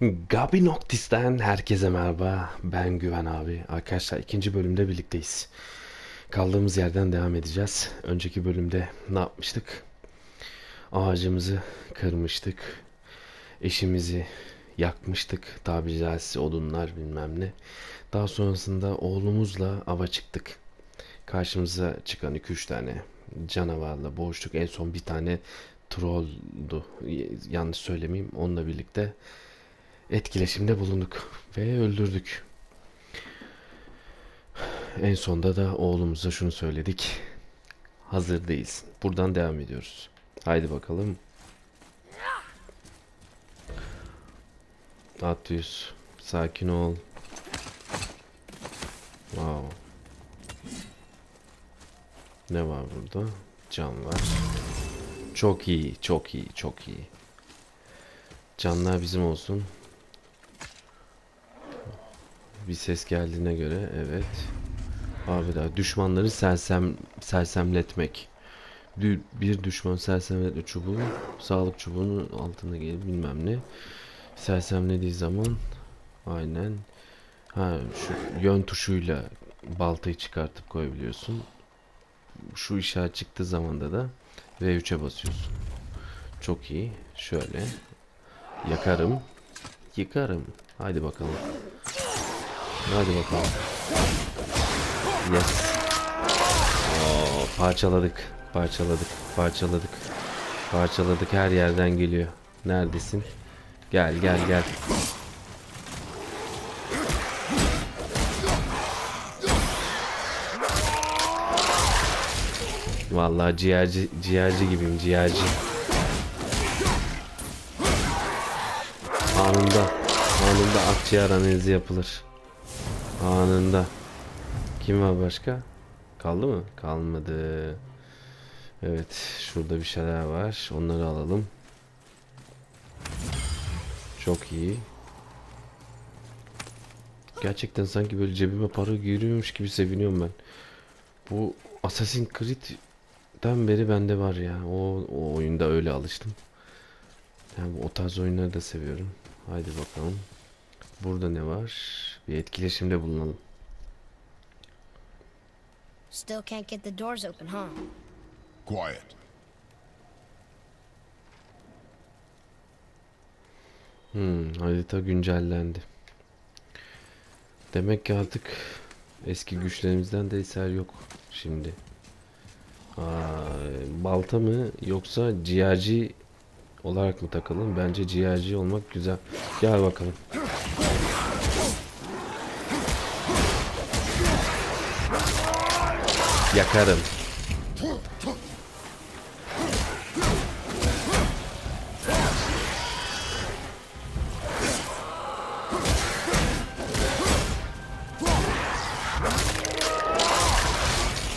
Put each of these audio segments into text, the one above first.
Gabi Noctis'ten herkese merhaba. Ben Güven abi. Arkadaşlar ikinci bölümde birlikteyiz. Kaldığımız yerden devam edeceğiz. Önceki bölümde ne yapmıştık? Ağacımızı kırmıştık. Eşimizi yakmıştık. Tabi caizse odunlar bilmem ne. Daha sonrasında oğlumuzla ava çıktık. Karşımıza çıkan 2-3 tane canavarla boğuştuk. En son bir tane trolldu. Yanlış söylemeyeyim. Onunla birlikte etkileşimde bulunduk ve öldürdük. En sonda da oğlumuza şunu söyledik. Hazır değilsin. Buradan devam ediyoruz. Haydi bakalım. Atyüs. Sakin ol. Wow. Ne var burada? Cam var. Çok iyi, çok iyi, çok iyi. Canlar bizim olsun. Bir ses geldiğine göre evet. Abi daha düşmanları sersem sersemletmek. Dü- bir düşman sersemletme çubuğu sağlık çubuğunun altına gelip bilmem ne. Sersemlediği zaman aynen ha şu yön tuşuyla baltayı çıkartıp koyabiliyorsun. Şu işaret çıktığı zamanda da V3'e basıyorsun. Çok iyi. Şöyle yakarım. Yıkarım. Haydi bakalım. Hadi bakalım. Yes. Oo, parçaladık. Parçaladık. Parçaladık. Parçaladık. Her yerden geliyor. Neredesin? Gel gel gel. Vallahi ciğerci ciğerci gibiyim ciğerci. Anında anında akciğer analizi yapılır. Anında. Kim var başka? Kaldı mı? Kalmadı. Evet, şurada bir şeyler var. Onları alalım. Çok iyi. Gerçekten sanki böyle cebime para giriyormuş gibi seviniyorum ben. Bu Assassin's Creed'den beri bende var ya. O, o oyunda öyle alıştım. Yani o tarz oyunları da seviyorum. Haydi bakalım. Burada ne var? Bir etkileşimde bulunalım. Still can't get the doors open, huh? Quiet. Hmm, harita güncellendi. Demek ki artık eski güçlerimizden de eser yok şimdi. Aa, balta mı yoksa ciğerci olarak mı takalım? Bence ciğerci olmak güzel. Gel bakalım. Yakarım.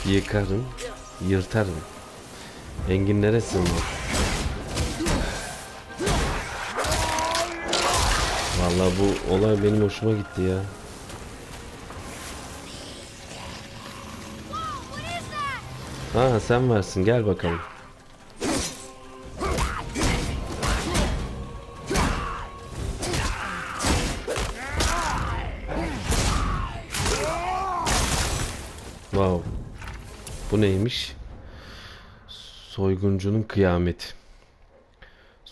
Yıkarım, yırtarım. Enginlere sığınır. Vallahi bu olay benim hoşuma gitti ya. Ha sen varsın gel bakalım. Wow. Bu neymiş? Soyguncunun kıyameti.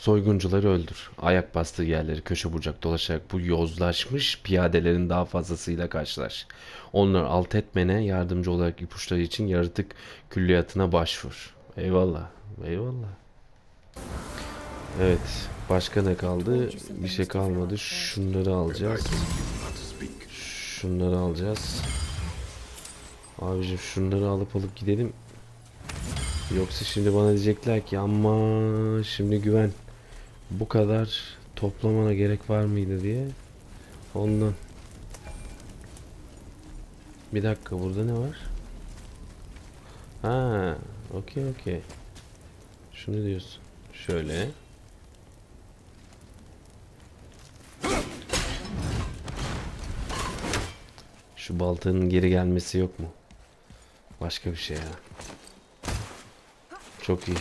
Soyguncuları öldür. Ayak bastığı yerleri köşe bucak dolaşarak bu yozlaşmış piyadelerin daha fazlasıyla karşılaş. Onları alt etmene yardımcı olarak ipuçları için yaratık külliyatına başvur. Eyvallah. Eyvallah. Evet. Başka ne kaldı? Bir şey kalmadı. Şunları alacağız. Şunları alacağız. Abicim şunları alıp alıp gidelim. Yoksa şimdi bana diyecekler ki ama şimdi güven bu kadar toplamana gerek var mıydı diye. Ondan. Bir dakika burada ne var? Ha, okey okey. Şunu diyorsun. Şöyle. Şu baltanın geri gelmesi yok mu? Başka bir şey ya. Çok iyi.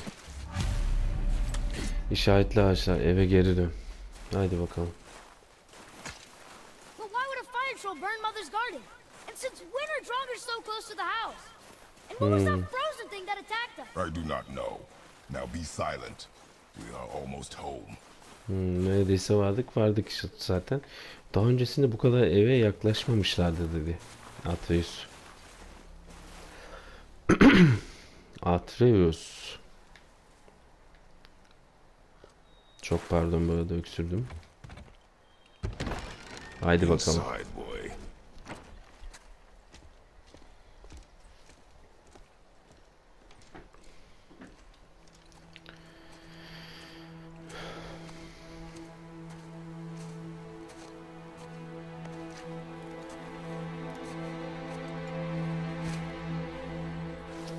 İşaretli ağaçlar eve geri dön. Haydi bakalım. patrol burned Mother's garden. And since when are Draugrs so close to the house? And what was that frozen thing that attacked us? I do not know. Now be silent. We are almost home. Hmm, neredeyse vardık vardık işte zaten. Daha öncesinde bu kadar eve yaklaşmamışlardı dedi. Atreus. Atreus. Çok pardon bu arada öksürdüm. Haydi bakalım.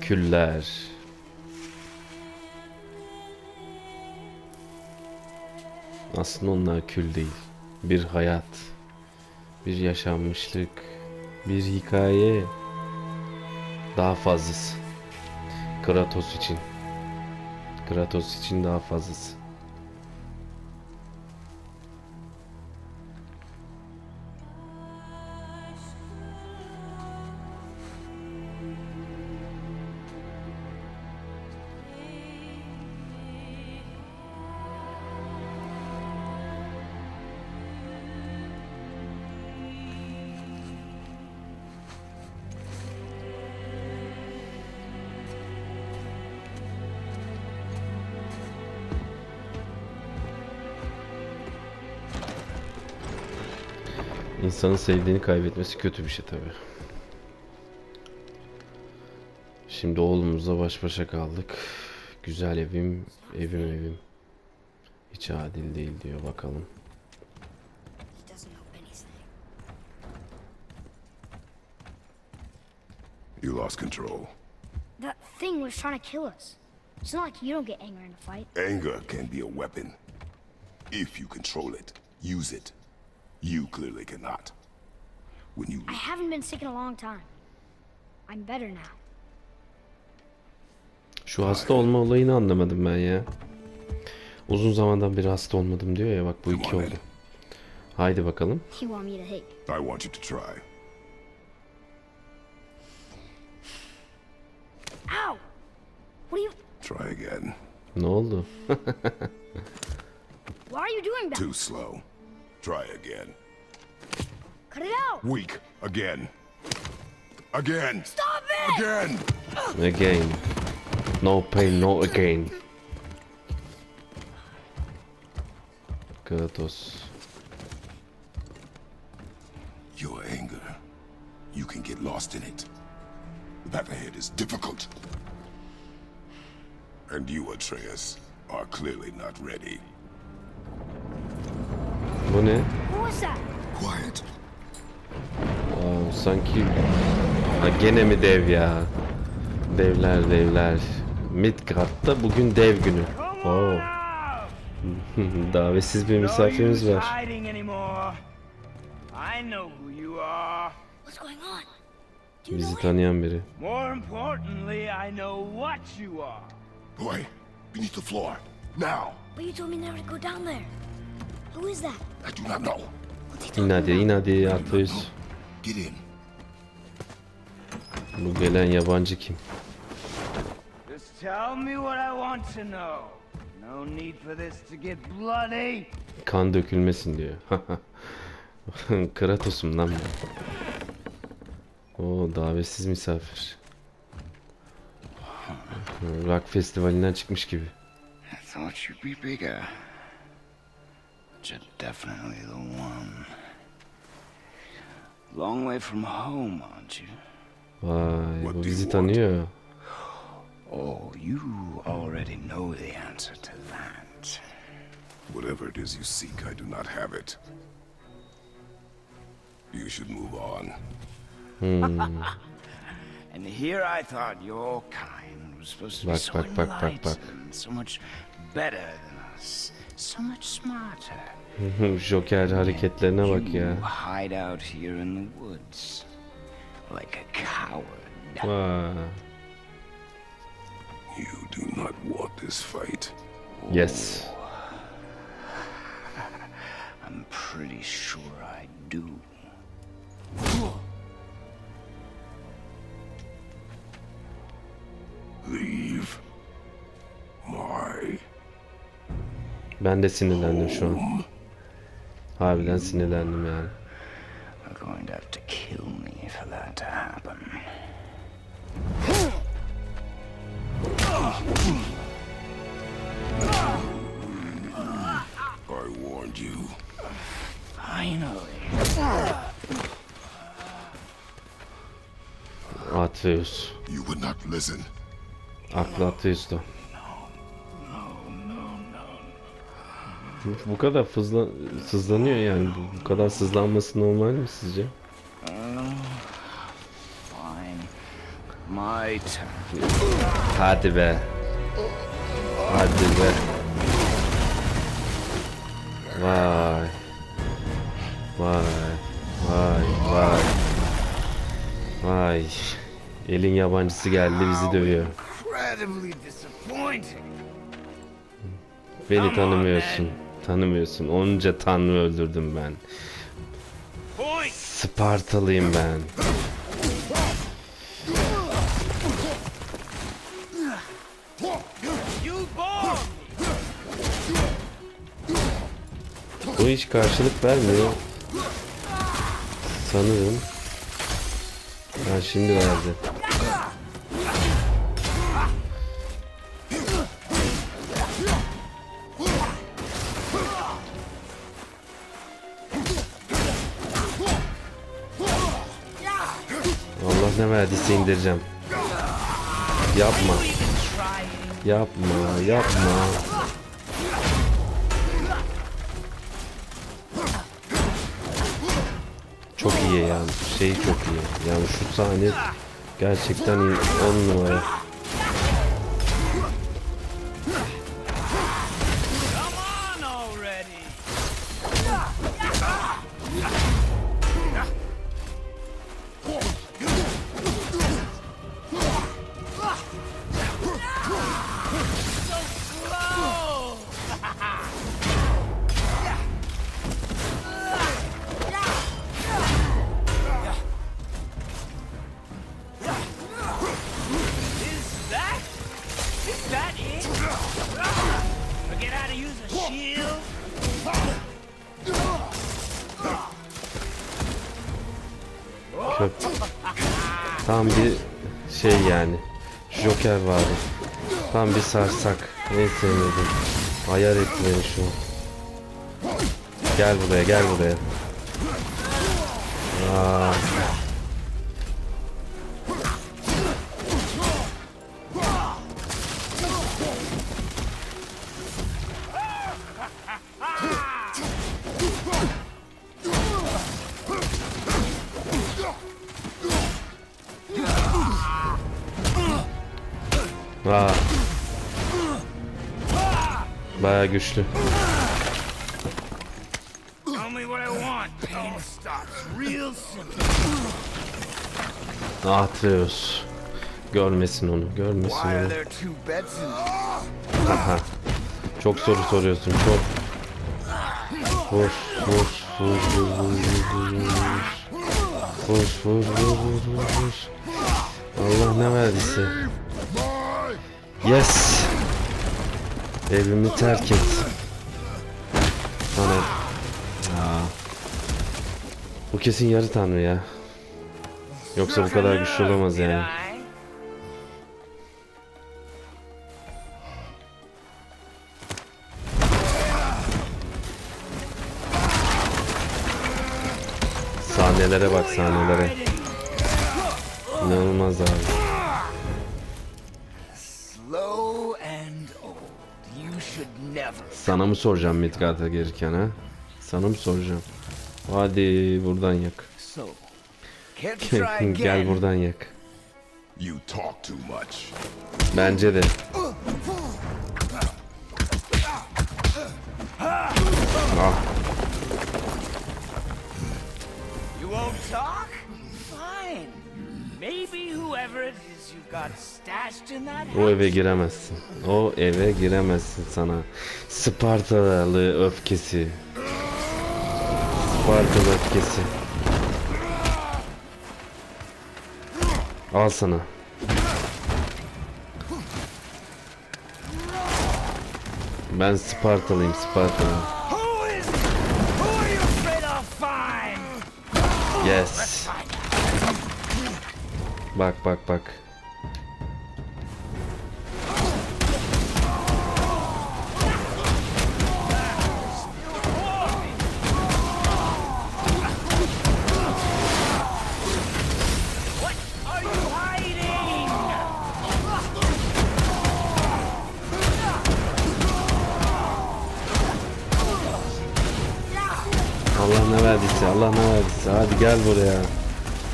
Küller. Aslında onlar kül değil. Bir hayat. Bir yaşanmışlık. Bir hikaye. Daha fazlası. Kratos için. Kratos için daha fazlası. İnsanın sevdiğini kaybetmesi kötü bir şey tabi. Şimdi oğlumuzla baş başa kaldık. Güzel evim, evim evim. Hiç adil değil diyor bakalım. You lost control. That thing was trying to kill us. It's not like you don't get angry in a fight. Anger can be a weapon. If you control it, use it. You clearly cannot. When you I haven't been sick in a long time. I'm better now. Şu hasta olma olayını anlamadım ben ya. Uzun zamandan beri hasta olmadım diyor ya bak bu iki oldu. Haydi bakalım. You want me to hit you? I want you to try. Ow! What are you... Try again. Ne oldu? Why are you doing that? Too slow. Try again. Cut it out! Weak. Again. Again. Stop it! Again. Again. No pain, no again. Kratos. Your anger. You can get lost in it. The path ahead is difficult. And you, Atreus, are clearly not ready. Bu ne? Quiet. Aa, sanki... Ha, gene mi dev ya? Devler devler. Midgard'da bugün dev günü. Oo. Davetsiz bir misafirimiz var. hiding anymore. I know who you are. What's going on? Do you Bizi tanıyan biri. More importantly, I know what you are. Boy, beneath the floor. Now. But you told me never to go down there. Who is that? I do not know. İn hadi in hadi. Get in. Bu gelen yabancı kim? Just tell me what I want to know. No need for this to get bloody. Kan dökülmesin diyor. Kratos'um lan ben. Oo davetsiz misafir. Rock festivalinden çıkmış gibi. I thought you'd be bigger. But you're definitely the one. Long way from home, aren't you? Vay What bu do bizi you. Oh, you already know the answer to that. Whatever it is you seek, I do not have it. You should move on. Hmm. And here I thought your kind was supposed to be Bak, so bak, bak, bak, bak. enlightened, so much better than us, so much smarter. Joker hareketlerine bak ya. Vay. You do not want this fight. Yes. I'm pretty sure I do. Leave my Ben de sinirlendim şu an. Harbiden sinirlendim yani. You're going to have to kill me for that to happen. I warned you. Finally. Atreus. You would not listen. Aklı Atreus'ta. Bu kadar fızla, sızlanıyor yani. Bu, bu kadar sızlanması normal mi sizce? Hadi be. Hadi be. Vay. Vay. Vay. Vay. Vay. Elin yabancısı geldi bizi dövüyor. Beni tanımıyorsun. Tanımıyorsun. Onca tanrı öldürdüm ben. Spartalıyım ben. Bu hiç karşılık vermiyor. Sanırım. Ha şimdi verdi. Verdiyse indireceğim. Yapma. Yapma, yapma. Çok iyi yani. Şey çok iyi. Yani şu sahne gerçekten iyi. 10 numara. Tam bir şey yani. Joker vardı. Tam bir sarsak. En sevmedim. Ayar etti şu. Gel buraya gel buraya. Real simple. Atreus. Görmesin onu, görmesin onu. Aha. Çok soru soruyorsun, çok. Vur, vur, vur, vur, vur, vur. Vur, vur, vur, vur, vur, vur. Allah ne verdiyse. Yes. Evimi terk et. Sana. Aa. Bu kesin yarı tanrı ya. Yoksa bu kadar güçlü olamaz yani. Sahnelere bak sahnelere. İnanılmaz abi. Sana mı soracağım Midgard'a gelirken ha? Sana mı soracağım? Hadi buradan yak. Gel buradan yak. You talk too much. Bence de. Ah, You won't talk? Fine. Maybe whoever it o eve giremezsin. O eve giremezsin sana. Spartalı öfkesi. Spartalı öfkesi. Al sana. Ben Spartalıyım Spartalı. Yes. Bak bak bak. Gel buraya.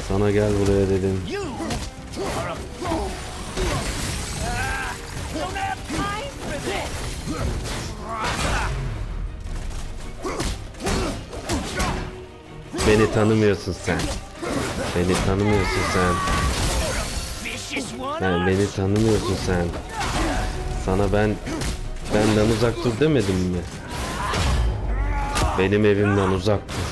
Sana gel buraya dedim. Beni tanımıyorsun sen. Beni tanımıyorsun sen. Sen beni tanımıyorsun sen. Sana ben benden uzak dur demedim mi? Benim evimden uzak dur.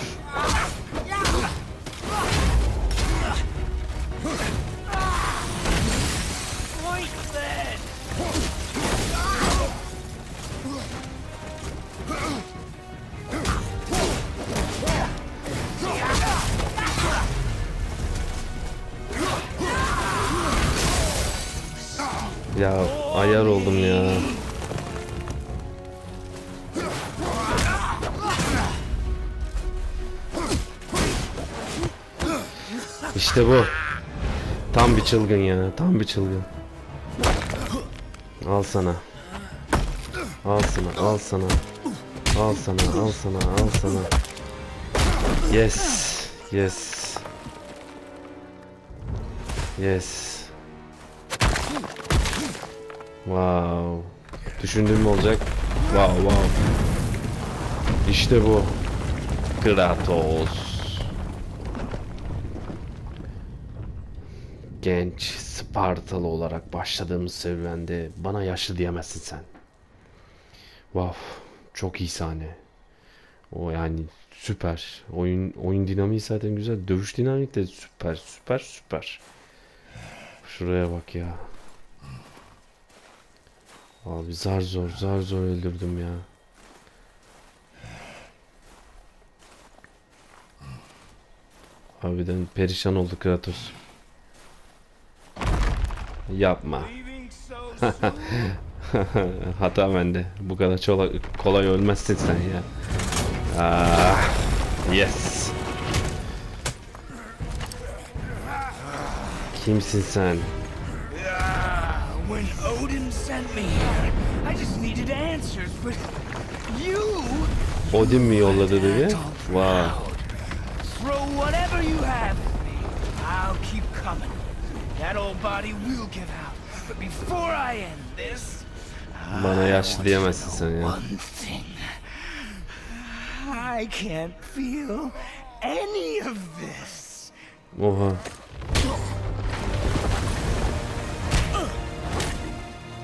Çılgın ya. Tam bir çılgın. Al sana. Al sana. Al sana. Al sana. Al sana. Al sana. Yes. Yes. Yes. Wow. Düşündüğüm olacak. Wow wow. İşte bu. Kratos. Genç Spartalı olarak başladığımız serüvende bana yaşlı diyemezsin sen. Wow. Çok iyi sahne. O yani süper. Oyun oyun dinamiği zaten güzel. Dövüş dinamik de süper süper süper. Şuraya bak ya. Abi zar zor zar zor öldürdüm ya. Harbiden perişan oldu Kratos. Yapma. Hata bende. Bu kadar çola- kolay ölmezsin sen ya. Ah, yes. Kimsin sen? When Odin sent me here, I just needed answers, but you Odin mi yolladı dedi? Wow. throw whatever you have at me. I'll keep coming. That old body will give out. But before I end this, Bana yaşlı diyemezsin sen ya. one thing. I can't feel any of this. Oha.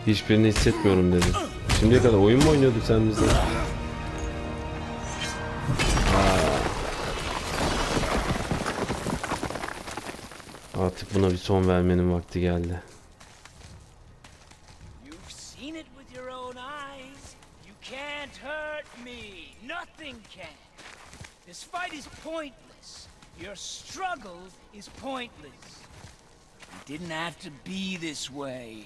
Hiçbirini hissetmiyorum dedi. Şimdiye kadar oyun mu oynuyorduk sen bizle? Artık buna bir son vermenin vakti geldi. This fight is pointless. Your struggle is pointless. It didn't have to be this way.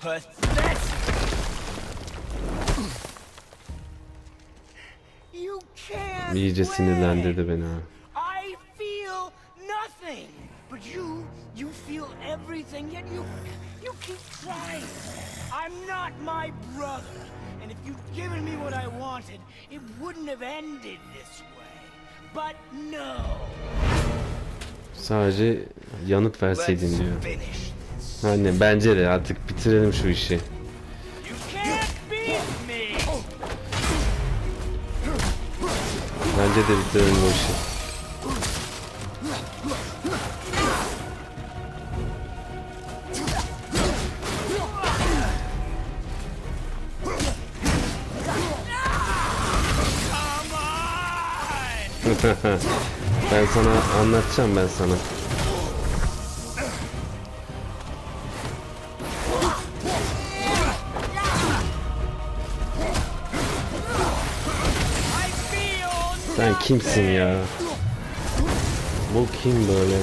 Pathetic. İyice sinirlendirdi beni ha. Nothing. But you, you feel everything, yet you, you keep trying. I'm not my brother. And if you'd given me what I wanted, it wouldn't have ended this way. But no. Sadece yanıt verseydin diyor. Anne bence de artık bitirelim şu işi. Bence de bitirelim bu işi. Ben sana anlatacağım ben sana. Sen kimsin ya? Bu kim böyle?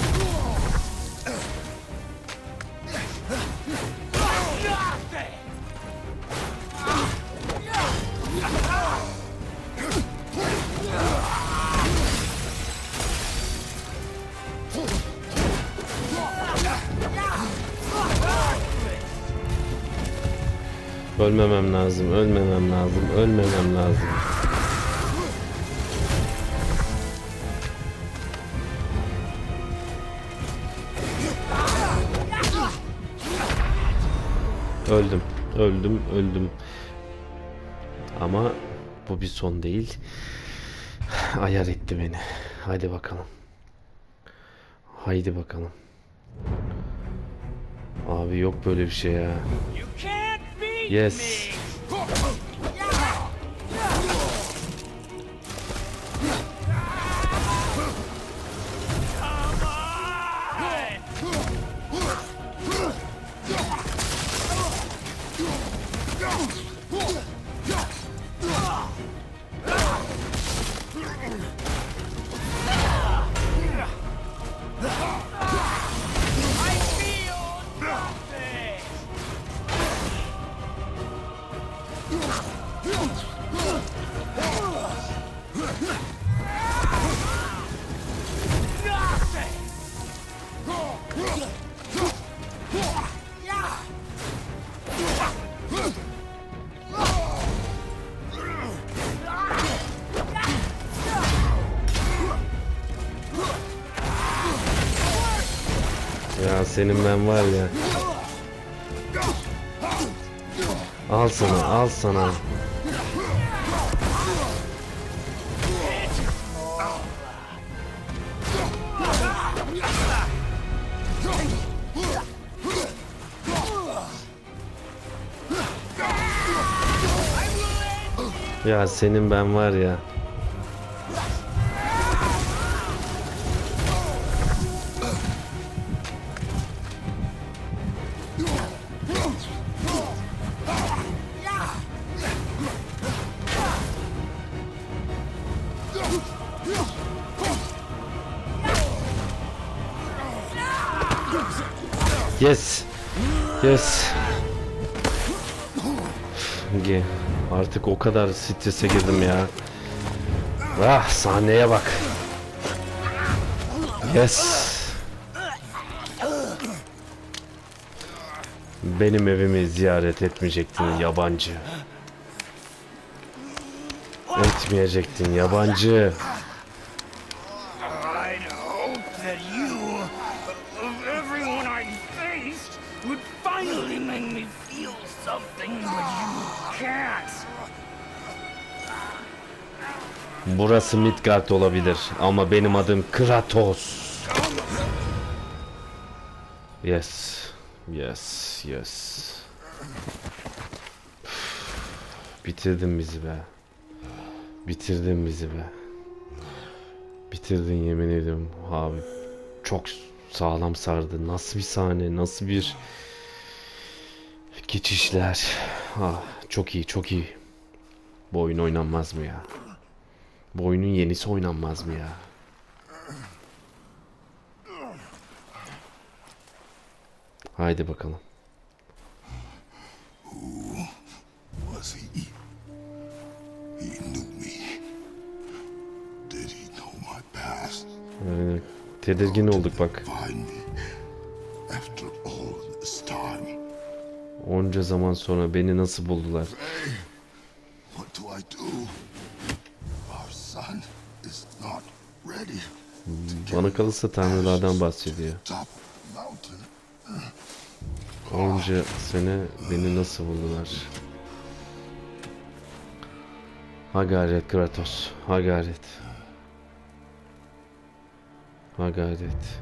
Ölmemem lazım, ölmemem lazım, ölmemem lazım. Öldüm, öldüm, öldüm. Ama bu bir son değil. Ayar etti beni. Haydi bakalım. Haydi bakalım. Abi yok böyle bir şey ya. You can't beat Yes. Senin ben var ya. Al sana, al sana. Ya senin ben var ya. Yes. Ge- Artık o kadar strese girdim ya. Ah sahneye bak. Yes. Benim evimi ziyaret etmeyecektin yabancı. Etmeyecektin yabancı. Burası Midgard olabilir ama benim adım Kratos. Yes. Yes. Yes. Bitirdin bizi be. Bitirdin bizi be. Bitirdin yemin ediyorum abi. Çok sağlam sardı. Nasıl bir sahne, nasıl bir geçişler. Ah, çok iyi, çok iyi. Bu oyun oynanmaz mı ya? Bu oyunun yenisi oynanmaz mı ya? Haydi bakalım. Ee, tedirgin olduk bak. Onca zaman sonra beni nasıl buldular? Ready. Bana kalırsa tanrılardan bahsediyor. Onca sene beni nasıl buldular? Ha gayret Kratos. Ha gayret. Ha gayret.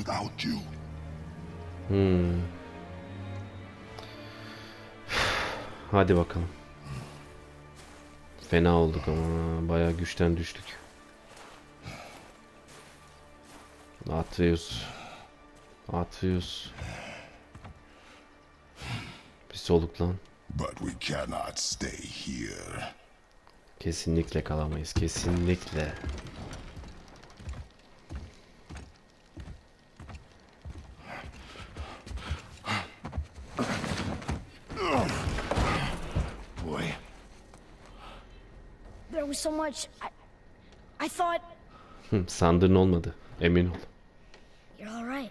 Without you. Hadi bakalım. Fena olduk ama bayağı güçten düştük. Atıyoruz. Atıyoruz. Bir soluk lan. But we cannot stay here. Kesinlikle kalamayız. Kesinlikle. Much. I, I thought hmm, Hı, Sandığın olmadı. Emin ol. you're all right.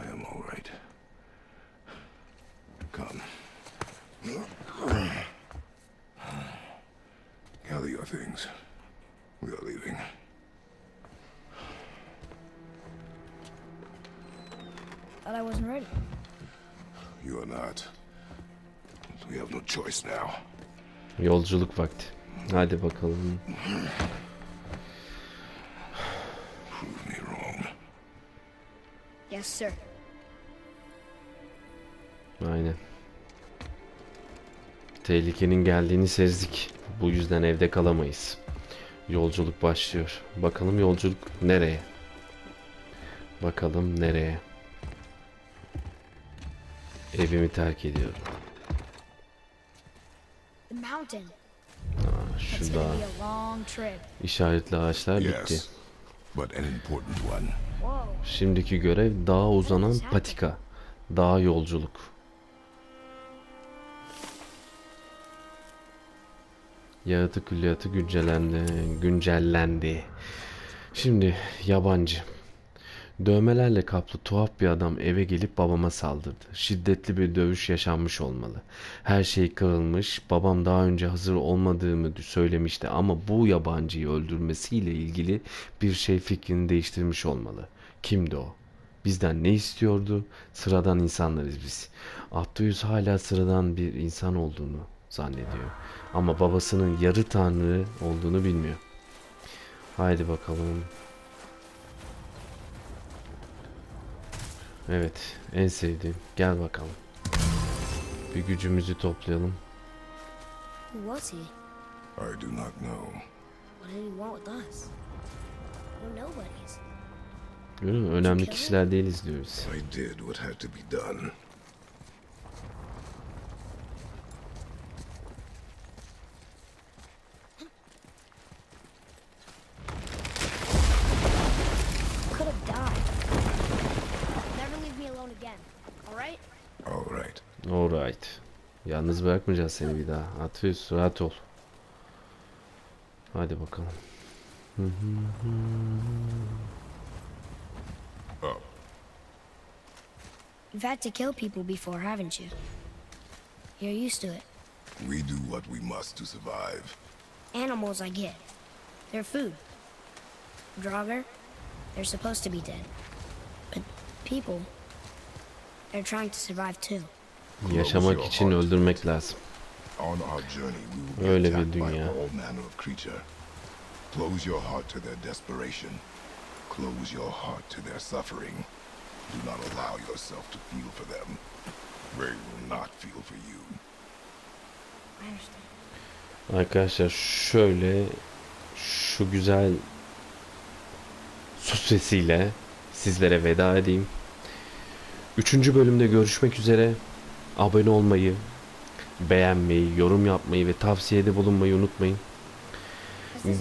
I am all right. Come. Gather your things. We are leaving. Thought I wasn't ready. You are not. We have no choice now. Yolculuk vakti. Hadi bakalım. Yes, sir. Aynen. Tehlikenin geldiğini sezdik. Bu yüzden evde kalamayız. Yolculuk başlıyor. Bakalım yolculuk nereye? Bakalım nereye? Evimi terk ediyorum. The mountain. Aa, It's şu gonna da be a long trip. işaretli ağaçlar bitti. Yes, but an important one. Whoa. Şimdiki görev dağa uzanan patika. Dağ yolculuk. Yağıtı külliyatı güncellendi. Güncellendi. Şimdi yabancı. Dövmelerle kaplı tuhaf bir adam eve gelip babama saldırdı. Şiddetli bir dövüş yaşanmış olmalı. Her şey kırılmış. Babam daha önce hazır olmadığımı söylemişti ama bu yabancıyı öldürmesiyle ilgili bir şey fikrini değiştirmiş olmalı. Kimdi o? Bizden ne istiyordu? Sıradan insanlarız biz. Abdüyüz hala sıradan bir insan olduğunu zannediyor. Ama babasının yarı tanrı olduğunu bilmiyor. Haydi bakalım. Evet, en sevdiğim. Gel bakalım. Bir gücümüzü toplayalım. Who was he? I do not know. What did he want with us? We're nobodies. Görüyor musun? Önemli kişiler değiliz diyoruz. I did what had to be done. Could have died. Never leave me alone again. All right? All right. Alright. Yalnız bırakmayacağız seni bir daha. Atıyoruz, rahat ol. Hadi bakalım. You've had to kill people before, haven't you? You're used to it. We do what we must to survive. Animals, I get. They're food. Draugr, they're supposed to be dead. But people, they're trying to survive too. Yaşamak için öldürmek lazım. Öyle bir dünya. Close your heart to their desperation. Close your heart to their suffering. Do not allow yourself to feel for them. They will not feel for you. I understand. Arkadaşlar şöyle şu güzel su sesiyle sizlere veda edeyim. Üçüncü bölümde görüşmek üzere. Abone olmayı, beğenmeyi, yorum yapmayı ve tavsiyede bulunmayı unutmayın.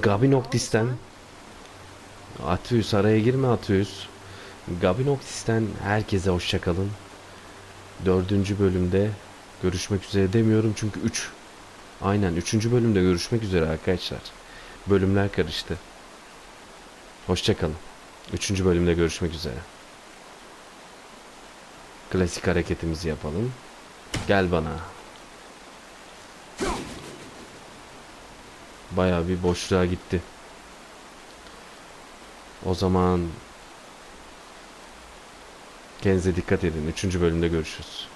Gabi Noctis'ten Atıyoruz araya girme atıyoruz. Gabi Noctis'ten herkese hoşçakalın. Dördüncü bölümde görüşmek üzere demiyorum çünkü 3 Aynen 3. bölümde görüşmek üzere arkadaşlar. Bölümler karıştı. Hoşçakalın. 3. bölümde görüşmek üzere. Klasik hareketimizi yapalım. Gel bana. Baya bir boşluğa gitti. O zaman kendinize dikkat edin. 3. bölümde görüşürüz.